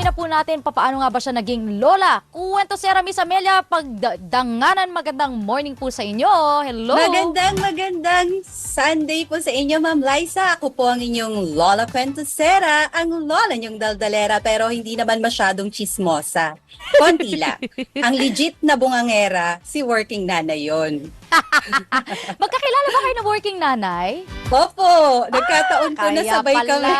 alamin na po natin papaano nga ba siya naging lola. Kuwento si Miss Amelia, pagdanganan magandang morning po sa inyo. Hello! Magandang magandang Sunday po sa inyo, Ma'am Liza. Ako po ang inyong Lola Quentosera, ang lola niyong daldalera pero hindi naman masyadong chismosa. Konti lang. ang legit na bungangera, si working nanay yon. Magkakilala ba kayo ng working nanay? Opo, nagkataon po na sabay pala, kami.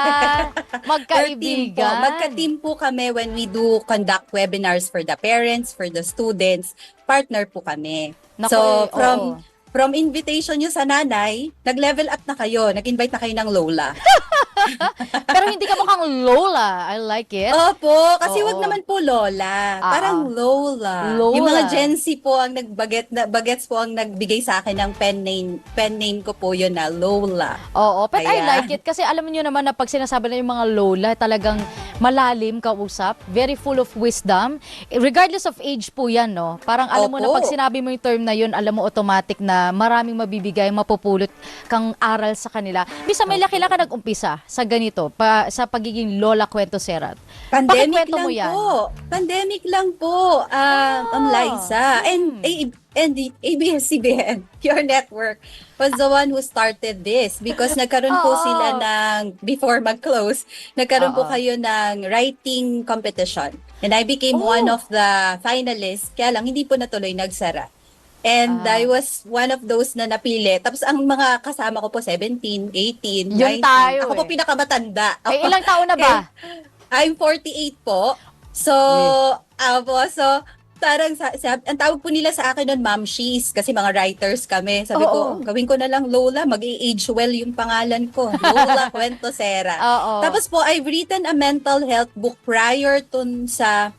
magkaibigan. Po. Magka-team po kami when we do conduct webinars for the parents, for the students. Partner po kami. Naku, so, eh, from oo. from invitation nyo sa nanay, nag-level up na kayo. Nag-invite na kayo ng Lola. Pero hindi ka mukhang lola. I like it. Opo, kasi Oo. wag naman po Lola. Ah, Parang Lola. Lola. Yung mga Gen Z po ang nagbaget na bagets po ang nagbigay sa akin ng pen name pen name ko po yun na Lola. Oo, but I like it kasi alam niyo naman na pag sinasabi na yung mga lola, talagang malalim kausap, very full of wisdom. Regardless of age po yan, no? Parang alam mo na Opo. pag sinabi mo yung term na yun, alam mo automatic na maraming mabibigay, mapupulot kang aral sa kanila. Miss Amelia, kailan ka nag-umpisa sa ganito, pa, sa pagiging lola kwento serat? Pandemic lang mo yan. po. Pandemic lang po. Um, Ma'am Liza. And, A- and the ABS-CBN, your network, was the one who started this because nagkaroon po Oo. sila ng, before mag-close, nagkaroon po Oo. kayo ng writing competition. And I became Oh. one of the finalists. Kaya lang, hindi po natuloy nagsara. And Ah. I was one of those na napili. Tapos ang mga kasama ko po, 17, 18, Yun 19. tayo Ako po eh. pinakamatanda. Eh, ilang taon na ba? I'm 48 po. So, apo, so, parang sa, sa, ang tawag po nila sa akin nun, Ma'am She's, kasi mga writers kami. Sabi Oo. ko, gawin ko na lang Lola, mag-age well yung pangalan ko. Lola Cuentosera. Oo. Tapos po, I've written a mental health book prior to sa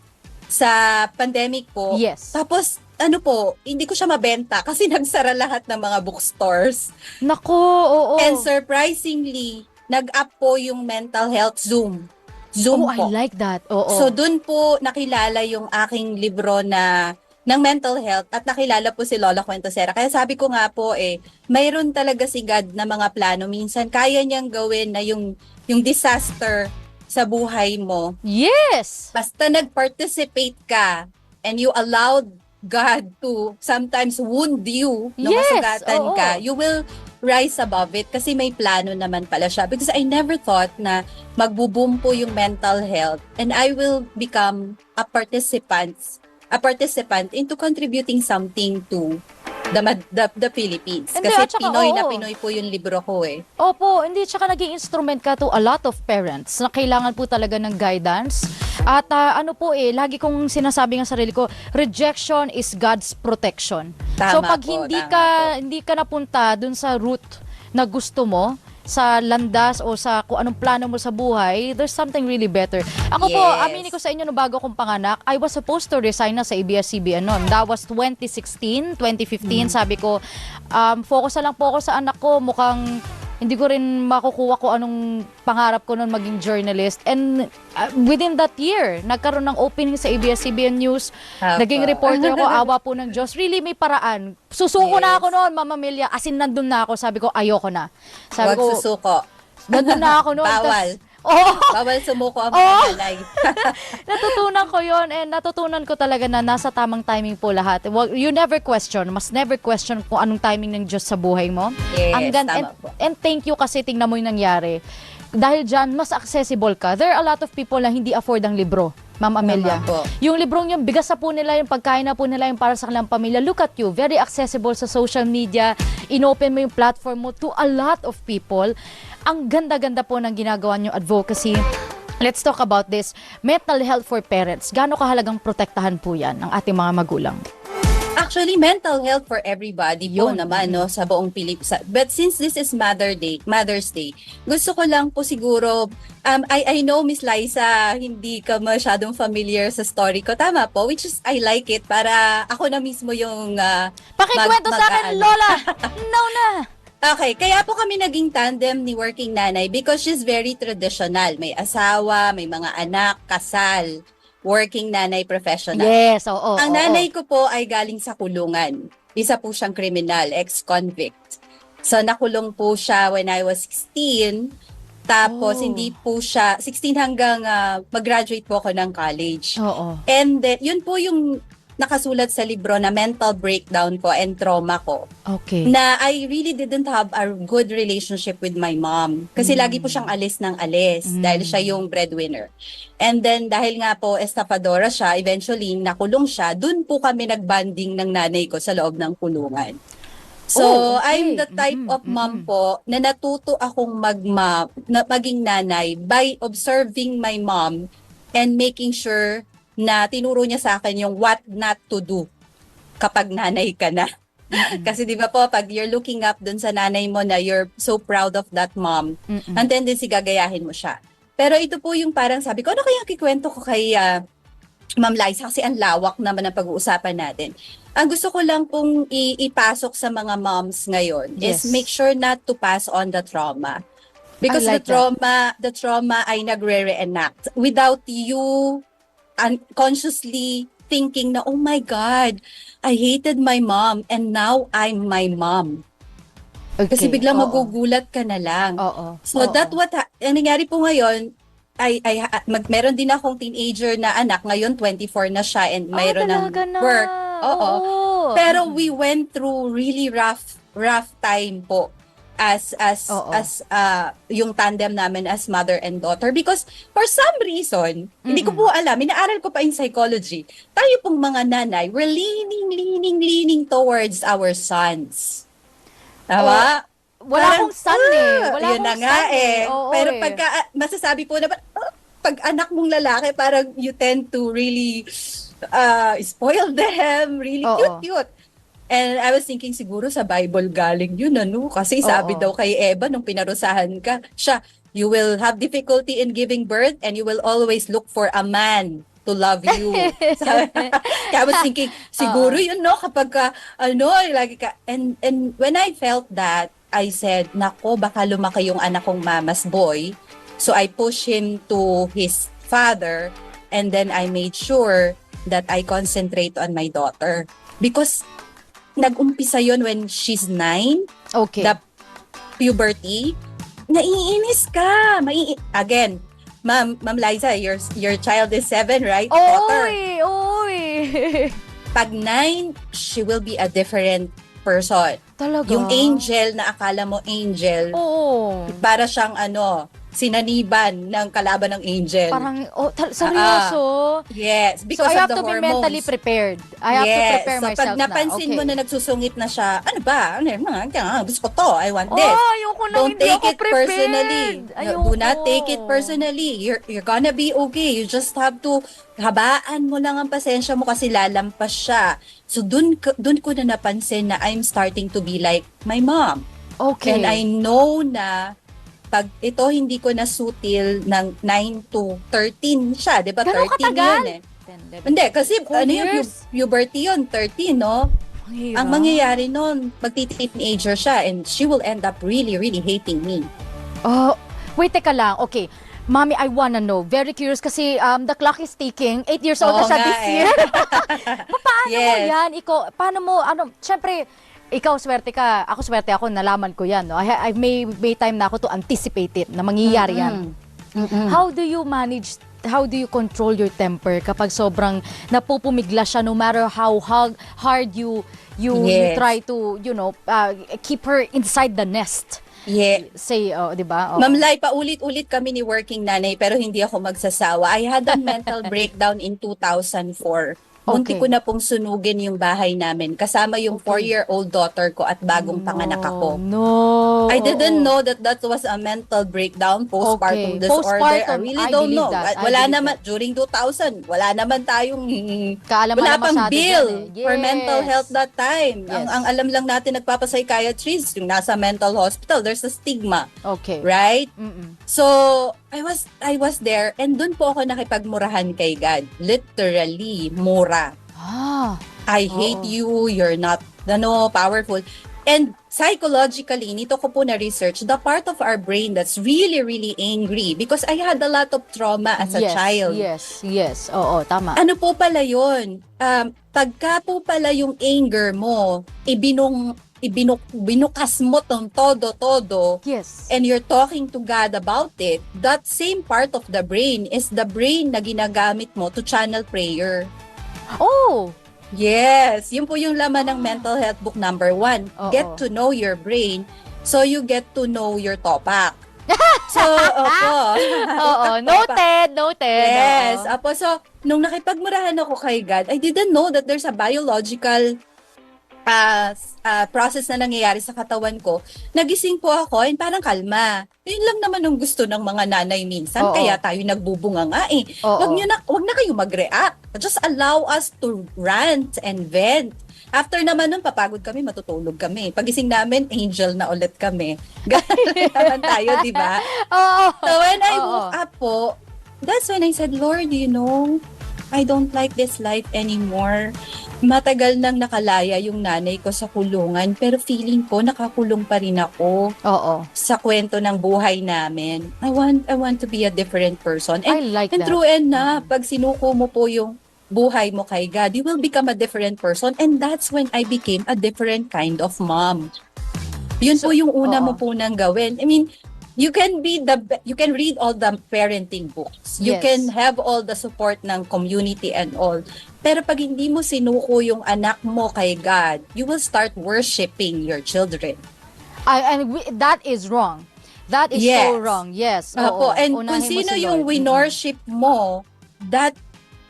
sa pandemic po. Yes. Tapos, ano po, hindi ko siya mabenta kasi nagsara lahat ng mga bookstores. Nako, oo. And surprisingly, nag-up po yung mental health Zoom. Zoom oh, I po. like that. Oo. So doon po nakilala yung aking libro na ng mental health at nakilala po si Lola Cuentosera. Kaya sabi ko nga po eh, mayroon talaga si God na mga plano. Minsan kaya niyang gawin na yung yung disaster sa buhay mo. yes! Basta nag-participate ka and you allowed God to sometimes wound you, no Yes, masugatan oo. ka, you will rise above it kasi may plano naman pala siya. Because I never thought na magbo-boom po yung mental health and I will become a participant a participant into contributing something to the the, the Philippines. Hindi, Kasi at saka, Pinoy na oo. Pinoy po yung libro ko eh. Opo, hindi tsaka naging instrument ka to a lot of parents na kailangan po talaga ng guidance. At ah, ano po eh, lagi kong sinasabi ng sarili ko, rejection is God's protection. so Tama pag po, hindi ka po. hindi ka napunta dun sa route na gusto mo, sa landas o sa kung anong plano mo sa buhay, there's something really better. Ako po, Yes. aminin ko sa inyo no bago akong panganak, I was supposed to resign na sa ABS-CBN noon. That was 2016, 2015. Sabi ko, um, focus na lang po ako sa anak ko. Mukhang hindi ko rin makukuha ko anong pangarap ko noon maging journalist. And uh, within that year, nagkaroon ng opening sa ABS-CBN News. Apo. Naging reporter ako, awa po ng Diyos. Really, may paraan. Susuko na Yes. ako noon, Mama Melia. As in, nandun na ako. Sabi ko, ayoko na. Sabi Huwag susuko. nandun na ako noon. Bawal. Tas- Oo. Bawal sumuko ang Oh! mga nanay. natutunan ko yon and natutunan ko talaga na nasa tamang timing po lahat. You never question, must never question kung anong timing ng Diyos sa buhay mo. Yes, Ang gan- tama and, po. and thank you kasi tingnan mo yung nangyari. Dahil dyan, mas accessible ka. There are a lot of people na hindi afford ang libro. Ma'am Amelia. po. Yung librong yung bigas na po nila, yung pagkain na po nila yung para sa kanilang pamilya. Look at you, very accessible sa social media. Inopen mo yung platform mo to a lot of people. Ang ganda-ganda po ng ginagawa nyo advocacy. Let's talk about this. Mental health for parents. Gaano kahalagang protektahan po yan ng ating mga magulang? Actually, mental health for everybody po Yun. naman no sa buong Pilipinas. But since this is Mother Day, Mother's Day, gusto ko lang po siguro um I I know Miss Liza, hindi ka masyadong familiar sa story ko. Tama po, which is I like it para ako na mismo yung ah, Pakikwento Mag- sa akin. Lola! No na! Okay, kaya po kami naging tandem ni working nanay because she's very traditional. May asawa, may mga anak, kasal, working nanay professional. Yes, oo. Ang oo, nanay ko po ay galing sa kulungan. Isa po siyang kriminal, ex-convict. So nakulong po siya when I was 16 Tapos, Oh. hindi po siya, 16 hanggang ah, mag-graduate po ako ng college. Oo. And then, yun po yung nakasulat sa libro na mental breakdown ko and trauma ko. Okay. Na I really didn't have a good relationship with my mom. Kasi Mm. lagi po siyang alis ng alis Mm. dahil siya yung breadwinner. And then dahil nga po estapadora siya, eventually nakulong siya, dun po kami nagbanding ng nanay ko sa loob ng kulungan. So, Oh, okay. I'm the type Mm-mm, of mom mm-mm. po na natuto akong magma, na, maging nanay by observing my mom and making sure na tinuro niya sa akin yung what not to do kapag nanay ka na. Kasi di ba po, pag you're looking up dun sa nanay mo na you're so proud of that mom, Mm-mm. ang tendency gagayahin mo siya. Pero ito po yung parang sabi ko, ano kaya kikwento ko kay ah, Ma'am Liza? Kasi ang lawak naman ang pag-uusapan natin. Ang gusto ko lang pong i- ipasok sa mga moms ngayon Yes. is make sure not to pass on the trauma. Because I like the trauma, the trauma ay nagre-reenact without you unconsciously thinking na, oh my God, I hated my mom and now I'm my mom. Kasi Okay. biglang Oo. magugulat ka na lang. Oo. So Oo. that what ha- ang nangyari po ngayon ay ay mag, meron din akong teenager na anak ngayon 24 na siya and mayroon ah, ng na. work. Oo. Oo. Pero we went through really rough rough time po as as Oo. as uh, yung tandem namin as mother and daughter because for some reason hindi ko po alam inaaral ko pa in psychology tayo pong mga nanay we're leaning leaning leaning towards our sons Tama? Wala Parang, akong son eh. ah, Wala yun akong na nga son eh. Oo Pero eh. pagka ah, masasabi po na ah, pag anak mong lalaki, parang you tend to really uh, spoil them. Really Oo. cute, cute. And I was thinking siguro sa Bible galing yun, ano? Kasi sabi Oo. daw kay Eva nung pinarusahan ka, siya, you will have difficulty in giving birth and you will always look for a man to love you. Kaya I was thinking, siguro yun, no? Kapag ka, ano, lagi ka, and, and when I felt that, I said, nako, baka lumaki yung anak kong mama's boy. So I pushed him to his father and then I made sure that I concentrate on my daughter. Because nag-umpisa yon when she's nine, Okay. the puberty, naiinis ka. Mai Again, Ma'am, Ma'am Liza, your, your child is seven, right? Oy! Oy! Pag nine, she will be a different person. Talaga? Yung angel na akala mo angel, Oo. para siyang ano, sinaniban ng kalaban ng angel. Parang, oh, tal- seryoso? yes, so because I of have the to be hormones. mentally prepared. I have to yes. prepare so myself pag napansin na. mo na nagsusungit na siya, ano ba? Ano yun? Mga, kaya, gusto ko to. I want Oh, this. ayoko na, Don't take it prepared. personally. Ayoko. Do not take it personally. You're you're gonna be okay. You just have to habaan mo lang ang pasensya mo kasi lalampas siya. So dun dun ko na napansin na I'm starting to be like my mom. Okay. And I know na pag ito hindi ko na sutil ng 9 to 13 siya, 'di ba? Ganun 13 katagal? yun eh. Hindi, kasi ano yung years? puberty yun, 13, no? Ang. Ang mangyayari nun, magti-teenager siya and she will end up really, really hating me. Oh, wait, teka lang. Okay. Mommy, I wanna know. Very curious kasi um, the clock is ticking. Eight years old na Oo siya nga this eh. year. paano mo Yes. yan? Ikaw, paano mo, ano, syempre, ikaw swerte ka, ako swerte ako, nalaman ko yan. No? I, I may, may time na ako to anticipate it, na mangyayari yan. Mm-mm. How do you manage how do you control your temper kapag sobrang napupumigla siya no matter how hard, hard you you, you Yes. try to you know uh, keep her inside the nest Yeah. say oh, 'di ba Oo. Ma'am Lai, paulit-ulit kami ni working nanay pero hindi ako magsasawa. I had a mental breakdown in 2004. Munti Okay. ko na pong sunugin yung bahay namin kasama yung four-year-old daughter ko at bagong panganak ako. no I didn't know that that was a mental breakdown, postpartum Okay. disorder. I Postpartum, really I don't know. that. I Wala naman, during 2000, wala naman tayong Kaalaman wala pang bill eh. for Yes. mental health that time. Ang, Yes. ang alam lang natin nagpapapsychiatrist, yung nasa mental hospital, there's a stigma, okay right? Mm-mm. So, I was I was there and doon po ako nakipagmurahan kay God. Literally, mura. ah I hate Oo. you, you're not ano, powerful. And psychologically, nito ko po na-research, the part of our brain that's really, really angry because I had a lot of trauma as a yes, child. yes yes oo tama Ano po pala yun? Um, pagka po pala yung anger mo, ibinong, ibinuk, binukas mo tong todo-todo, Yes. and you're talking to God about it, that same part of the brain is the brain na ginagamit mo to channel prayer. Oh, Yes, yun po yung laman ng mental health book number one. Oo. Get to know your brain so you get to know your topak. so, opo. oo. Noted, noted. Yes, Oo. apo. So, nung nakipagmurahan ako kay God, I didn't know that there's a biological uh, uh, process na nangyayari sa katawan ko. Nagising po ako and parang kalma. Yun lang naman ang gusto ng mga nanay minsan. Oo. Kaya tayo nagbubunga nga eh. Oo. Wag, nyo na, wag na kayo mag-react. Just allow us to rant and vent. After naman nun, papagod kami, matutulog kami. Pagising namin, angel na ulit kami. Ganun naman tayo, di ba? Oo. So when I Oo. woke up po, that's when I said, Lord, you know, I don't like this life anymore. Matagal nang nakalaya yung nanay ko sa kulungan, pero feeling ko nakakulong pa rin ako Oo. sa kwento ng buhay namin. I want I want to be a different person. I And, like and that. true and na, pag sinuko mo po yung buhay mo kay God, you will become a different person. And that's when I became a different kind of mom. Yun So, po yung una oo. mo po nang gawin. I mean, you can be the you can read all the parenting books. You Yes. can have all the support ng community and all. Pero pag hindi mo sinuko yung anak mo kay God, you will start worshiping your children. I, and we- that is wrong. That is Yes. so wrong. Yes. Opo, oo. and kung Unahin sino si yung Lord. winorship mo, that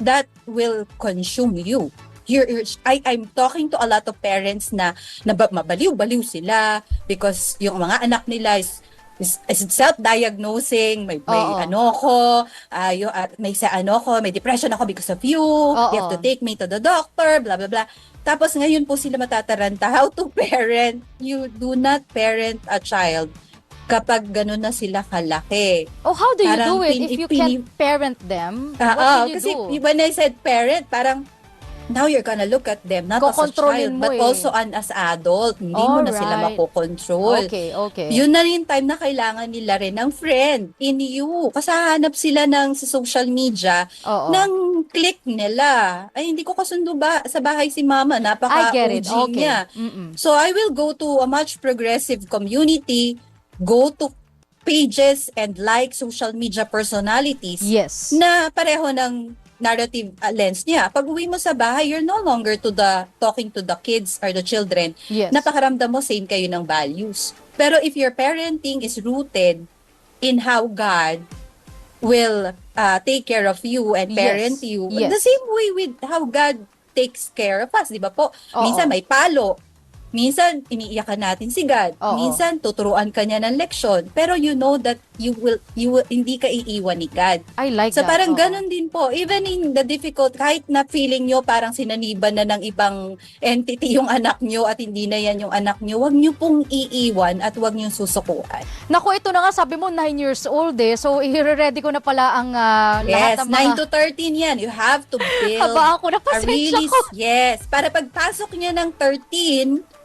that will consume you. You're, you're- I, I'm talking to a lot of parents na, na ba- mabaliw-baliw sila because yung mga anak nila is self-diagnosing, may, may Oo. ano ko, ah, yung, ah, may sa ano ko, may depression ako because of you, you have to take me to the doctor, blah, blah, blah. Tapos ngayon po sila matataranta, how to parent. You do not parent a child kapag gano'n na sila kalaki. Oh, how do you Parang do it pin- if you pin- can't parent them? Ah, what will you kasi do? when I said parent, parang now you're gonna look at them not as a child, but eh. also an, as adult. Hindi mo na sila Alright. makokontrol. Okay, okay. Yun na rin time na kailangan nila rin ng friend in you. Kasi hanap sila ng sa social media Oo. ng click nila. Ay, hindi ko kasundo ba sa bahay si mama. I Napaka get it. OG Okay. niya. Mm-mm. So I will go to a much progressive community, go to pages and like social media personalities Yes. na pareho ng narrative uh, lens niya. Pag uwi mo sa bahay, you're no longer to the talking to the kids or the children. Yes. Napakaramdam mo same kayo ng values. Pero if your parenting is rooted in how God will uh, take care of you and Yes. parent you, Yes. the same way with how God takes care of us, di ba po? Oo. Minsan may palo, Minsan, iniiyakan natin si God. Oo. Minsan, tuturuan ka niya ng leksyon. Pero you know that you will, you will, hindi ka iiwan ni God. I like So that. parang oo. ganun din po. Even in the difficult, kahit na feeling nyo parang sinaniban na ng ibang entity yung anak nyo at hindi na yan yung anak nyo, wag nyo pong iiwan at wag nyo susukuan. Naku, ito na nga, sabi mo, 9 years old eh. So, i-ready ko na pala ang Yes, lahat ng mga... 9 to 13 yan. You have to build Habaan ko na a pasensya really, ko. yes, para pagpasok niya ng 13,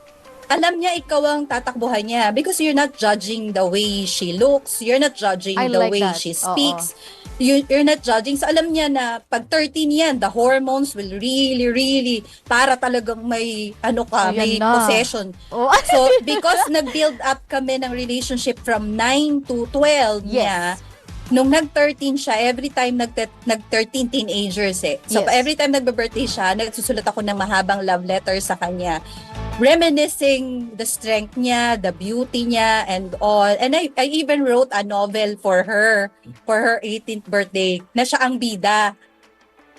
alam niya ikaw ang tatakbuhan niya because you're not judging the way she looks, you're not judging I the like way that. she Oo. speaks. You, you're not judging. So alam niya na pag 13 yan, the hormones will really, really, para talagang may, ano ka, Ayan may na. possession. Oh, So, because nag-build up kami ng relationship from 9 to 12 niya, Yes. nung nag-13 siya, every time nag- nag-13 teenagers eh. So, Yes. every time nagbe-birthday siya, nagsusulat ako ng mahabang love letter sa kanya. Reminiscing the strength niya, the beauty niya, and all. And I, I even wrote a novel for her, for her 18th birthday, na siya ang bida.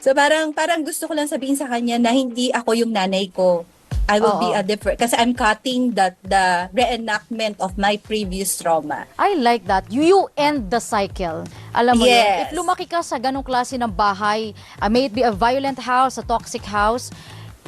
So parang parang gusto ko lang sabihin sa kanya na hindi ako yung nanay ko. I will be Oo. a different kasi I'm cutting that the reenactment of my previous trauma. I like that. You, you end the cycle. Alam mo yun, Yes. if lumaki ka sa ganong klase ng bahay, uh, may it be a violent house, a toxic house,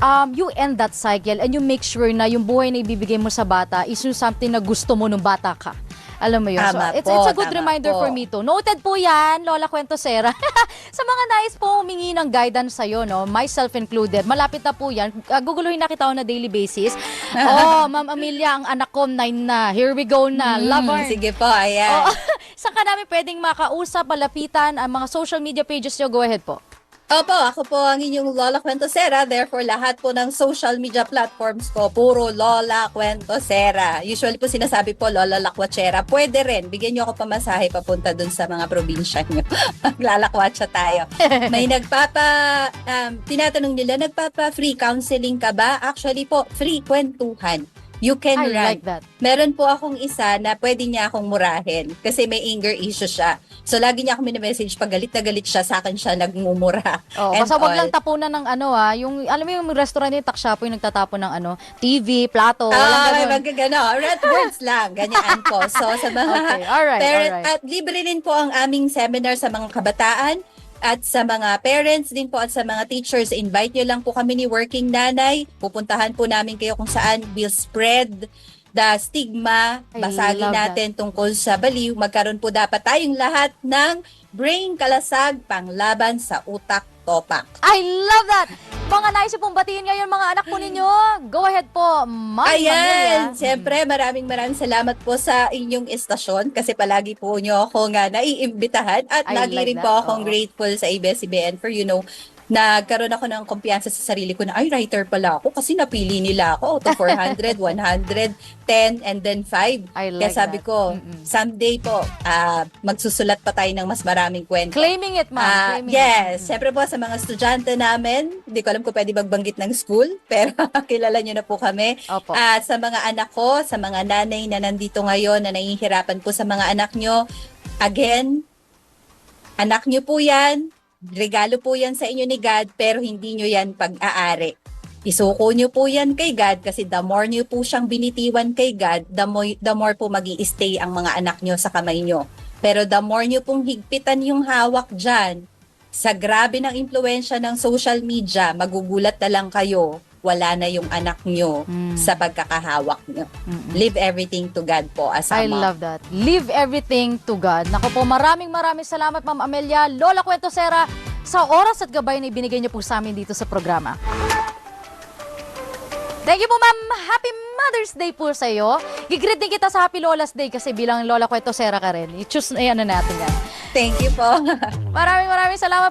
um, you end that cycle and you make sure na yung buhay na ibibigay mo sa bata is yung something na gusto mo nung bata ka. Alam mo yun. Tama so, it's, po, it's a good reminder po. for me too. Noted po yan, Lola Kwento Sera. sa mga nais po humingi ng guidance sa'yo, no? myself included, malapit na po yan. Uh, guguluhin na kita on a daily basis. oh, Ma'am Amelia, ang anak ko, nine na. Here we go na. Love Mm, her. Sige po, ayan. Oo. Saan ka namin pwedeng makausap, malapitan, ang mga social media pages nyo? Go ahead po. Opo, ako po ang inyong Lola Kwentosera. Therefore, lahat po ng social media platforms ko, puro Lola Kwentosera. Usually po sinasabi po Lola Lakwachera. Pwede rin. Bigyan niyo ako pamasahe papunta dun sa mga probinsya niyo. Maglalakwatsa tayo. May nagpapa, um, tinatanong nila, nagpapa-free counseling ka ba? Actually po, free kwentuhan. You can I run. like that. Meron po akong isa na pwede niya akong murahin kasi may anger issue siya. So, lagi niya ako minimessage pag galit na galit siya, sa akin siya nagmumura. Oh, And basta wag all. lang tapunan ng ano ah, yung alam mo yung restaurant yung takshapo yung nagtatapon ng ano, TV, plato, walang Ah, may ganun. magagano. Red words lang. Ganyan po. So, sa mga Okay, alright, parent, alright. at libre rin po ang aming seminar sa mga kabataan at sa mga parents din po at sa mga teachers. Invite nyo lang po kami ni Working Nanay. Pupuntahan po namin kayo kung saan will spread the stigma. Basagin that. natin tungkol sa baliw. Magkaroon po dapat tayong lahat ng brain kalasag panglaban sa utak topak. I love that. Mga nais pong batiin ngayon mga anak po ninyo. Go ahead po. Ma'am Ayan, Amelia. siyempre maraming maraming salamat po sa inyong istasyon kasi palagi po nyo ako nga naiimbitahan at I lagi like rin that, po akong oo. grateful sa ABS-CBN for you know, nagkaroon ako ng kumpiyansa sa sarili ko na ay writer pala ako kasi napili nila ako to 400, 110 and then 5. I like Kaya sabi that. ko, Mm-mm. someday po ah, magsusulat pa tayo ng mas maraming kwento. Claiming it, ma'am. Ah, Claiming yes, it. syempre po sa mga estudyante namin, hindi ko alam kung pwede magbanggit ng school, pero kilala nyo na po kami. Opo. At sa mga anak ko, sa mga nanay na nandito ngayon na nahihirapan po sa mga anak nyo, again, anak nyo po yan, regalo po yan sa inyo ni God, pero hindi nyo yan pag-aari. Isuko nyo po yan kay God kasi the more nyo po siyang binitiwan kay God, the more, the more po mag stay ang mga anak nyo sa kamay nyo. Pero the more nyo pong higpitan yung hawak dyan, sa grabe ng impluensya ng social media, magugulat na lang kayo, wala na yung anak nyo Mm. sa pagkakahawak nyo. Mm-mm. Leave everything to God po as a I mom. love that. Leave everything to God. Nako po, maraming maraming salamat Ma'am Amelia, Lola Kwentosera, sa oras at gabay na ibinigay niyo po sa amin dito sa programa. Thank you po ma'am. Happy Mother's Day po sa iyo. Gigreet din kita sa Happy Lola's Day kasi bilang Lola Kwentosera ka rin. I-choose na yan na natin yan. Thank you po. Maraming maraming salamat po.